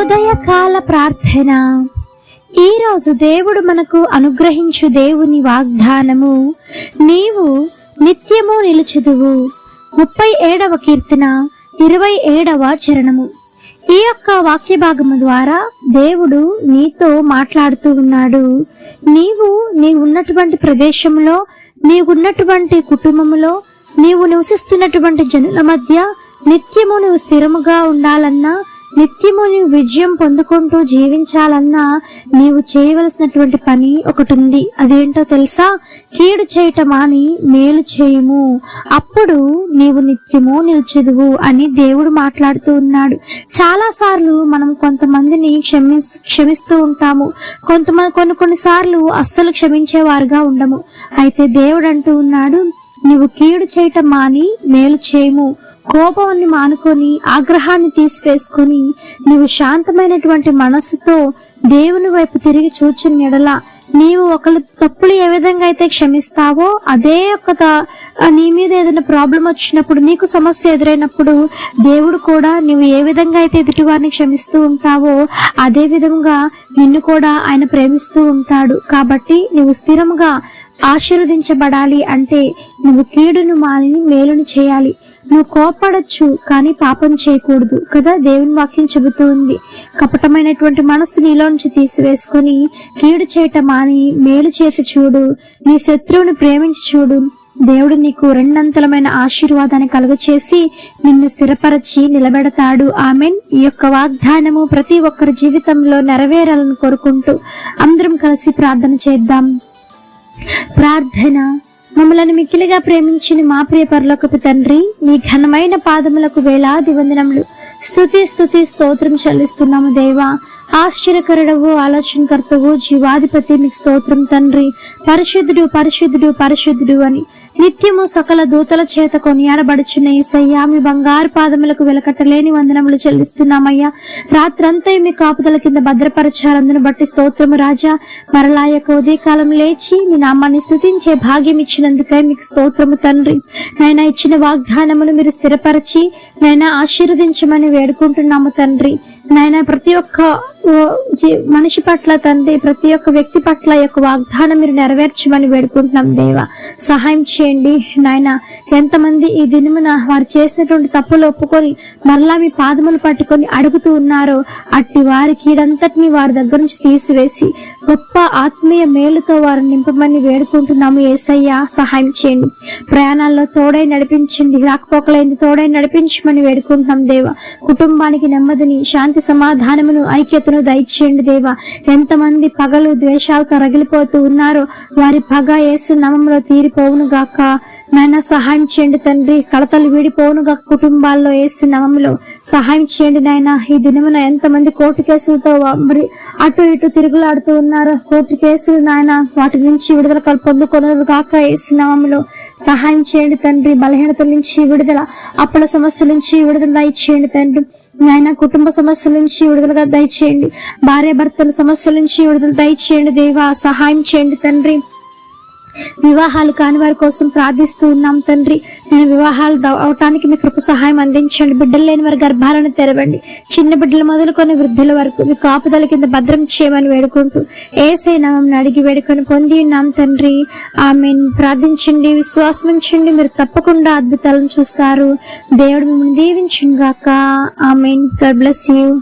ఉదయకాల ప్రార్థన. ఈరోజు దేవుడు మనకు అనుగ్రహించు దేవుని వాగ్దానము నీవు నిత్యము నిలుచుదువు. ముప్పై ఏడవ కీర్తన ఇరవై ఏడవ చరణము. ఈ యొక్క వాక్య భాగము ద్వారా దేవుడు నీతో మాట్లాడుతూ ఉన్నాడు. నీవు నీ ఉన్నటువంటి ప్రదేశంలో నీవున్నటువంటి కుటుంబములో నీవు నివసిస్తున్నటువంటి జనుల మధ్య నిత్యము నువ్వు స్థిరముగా ఉండాలన్నా నిత్యము నీవు విజయం పొందుకుంటూ జీవించాలన్నా నీవు చేయవలసినటువంటి పని ఒకటి ఉంది అదేంటో తెలుసా? కీడు చేయటం అని మేలు చేయము. అప్పుడు నీవు నిత్యము నిలుచెదువు అని దేవుడు మాట్లాడుతూ ఉన్నాడు. చాలా సార్లు మనం కొంతమందిని క్షమి క్షమిస్తూ ఉంటాము. కొంతమంది కొన్ని కొన్నిసార్లు అస్సలు క్షమించేవారుగా ఉండము. అయితే దేవుడు అంటూ ఉన్నాడు నీవు కీడు చేయటం మాని మేలు చేయము. కోపాన్ని మానుకొని ఆగ్రహాన్ని తీసివేసుకొని నీవు శాంతమైనటువంటి మనస్సుతో దేవుని వైపు తిరిగి చూచిన ఎడల నీవు ఒకళ్ళు తప్పులు ఏ విధంగా అయితే క్షమిస్తావో అదే ఒక నీ మీద ఏదైనా ప్రాబ్లం వచ్చినప్పుడు నీకు సమస్య ఎదురైనప్పుడు దేవుడు కూడా నీవు ఏ విధంగా అయితే ఎదుటివారిని క్షమిస్తూ ఉంటావో అదే విధంగా నిన్ను కూడా ఆయన ప్రేమిస్తూ ఉంటాడు. కాబట్టి నువ్వు స్థిరంగా ఆశీర్వదించబడాలి అంటే నువ్వు కీడును మాలిని మేలును చేయాలి. నువ్వు కోపడచ్చు కానీ పాపం చేయకూడదు కదా దేవుని వాక్యం చెబుతూ ఉంది కపటమైనటువంటి మనస్సు నీలో నుంచి తీసివేసుకొని కీడు చేయటం మాని మేలు చేసి చూడు. నీ శత్రువుని ప్రేమించి చూడు. దేవుడు నీకు రెండంతలమైన ఆశీర్వాదాన్ని కలుగచేసి నిన్ను స్థిరపరచి నిలబెడతాడు. ఆమెన్. ఈ యొక్క వాగ్దానము ప్రతి ఒక్కరి జీవితంలో నెరవేరాలని కోరుకుంటూ అందరం కలిసి ప్రార్థన చేద్దాం. ప్రార్థన. మమ్మలను మిక్కిలిగా ప్రేమించిన మా ప్రియ పరలోకపు తండ్రి నీ ఘనమైన పాదములకు వేలాది వందనములు. స్తుతి స్థుతి స్తోత్రం చెల్లిస్తున్నాము దేవా. ఆశ్చర్యకరుడవు ఆలోచనకర్తవు జీవాధిపతి మీకు స్తోత్రం తండ్రి. పరిశుద్ధుడు పరిశుద్ధుడు పరిశుద్ధుడు అని నిత్యము సకల దూతల చేత కొనియాడబడుచున్న ఏసయ్యా మీ బంగారు పాదములకు వెలకట్టలేని వందనములు చెల్లిస్తున్నామయ్యా. రాత్రంతా మీ కాపుదల కింద భద్రపరచారందును బట్టి స్తోత్రము రాజా. మరలా యొక్క ఉదయకాలం లేచి మీ నామాన్ని స్థుతించే భాగ్యం ఇచ్చినందుకై మీకు స్తోత్రము తండ్రి. నైనా ఇచ్చిన వాగ్దానములు మీరు స్థిరపరిచి నైనా ఆశీర్వదించమని వేడుకుంటున్నాము తండ్రి. నాయన ప్రతి ఒక్క మనిషి పట్ల తండ్రి ప్రతి ఒక్క వ్యక్తి పట్ల యొక్క వాగ్దానం మీరు నెరవేర్చమని వేడుకుంటున్నాం దేవా. సహాయం చేయండి నాయన. ఎంతమంది ఈ దినమున వారు చేసినటువంటి తప్పులు ఒప్పుకొని మరలా మీ పాదములు పట్టుకొని అడుగుతూ ఉన్నారో అట్టి వారి కీడంతటిని వారి దగ్గర నుంచి తీసివేసి గొప్ప ఆత్మీయ మేలుతో వారు నింపమని వేడుకుంటున్నాము. ఏసయ్య సహాయం చేయండి. ప్రయాణాల్లో తోడై నడిపించండి. రాకపోకలైంది తోడై నడిపించమని వేడుకుంటున్నాం దేవా. కుటుంబానికి నెమ్మదిని శాంతి సమాధానమును ఐక్యతను దయచేయండి దేవా. ఎంతమంది పగలు ద్వేషాలతో రగిలిపోతూ ఉన్నారో వారి పగ ఏసు నమంలో తీరిపోవును గాక నాయన సహాయం చేయండి తండ్రి. కడతలు విడిపోనుగా కుటుంబాల్లో వేసి నామంలో సహాయం చేయండి నాయన. ఈ దినమున ఎంతమంది కోర్టు కేసులతో మరి అటు ఇటు తిరుగులాడుతూ ఉన్నారు కోర్టు కేసులు నాయన వాటి నుంచి విడుదల పొందుకొని పొందుకొనరు వేసి యేసు నామంలో సహాయం చేయండి తండ్రి. బలహీనతల నుంచి విడుదల అప్పుల సమస్యల నుంచి విడుదల దయచేయండి తండ్రి. నాయన కుటుంబ సమస్యల నుంచి విడుదలగా దయచేయండి. భార్య భర్తల సమస్యల నుంచి విడుదల దయచేయండి దేవా. సహాయం చేయండి తండ్రి. వివాహాలు కాని వారి కోసం ప్రార్థిస్తూ ఉన్నాం తండ్రి. నేను వివాహాలు అవటానికి మీ కృప సహాయం అందించండి. బిడ్డలు లేని వారి గర్భాలను తెరవండి. చిన్న బిడ్డలు మొదలుకొని వృద్ధుల వరకు మీ కాపుదల కింద భద్రం చేయమని వేడుకుంటూ ఏసై నామం అడిగి వేడుకొని పొంది ఉన్నాం తండ్రి. ఆమె ప్రార్థించండి విశ్వాసమించండి. మీరు తప్పకుండా అద్భుతాలను చూస్తారు. దేవుడు మిమ్మల్ని దీవించుగాక ఆమె గాడ్ బ్లెస్ యూ.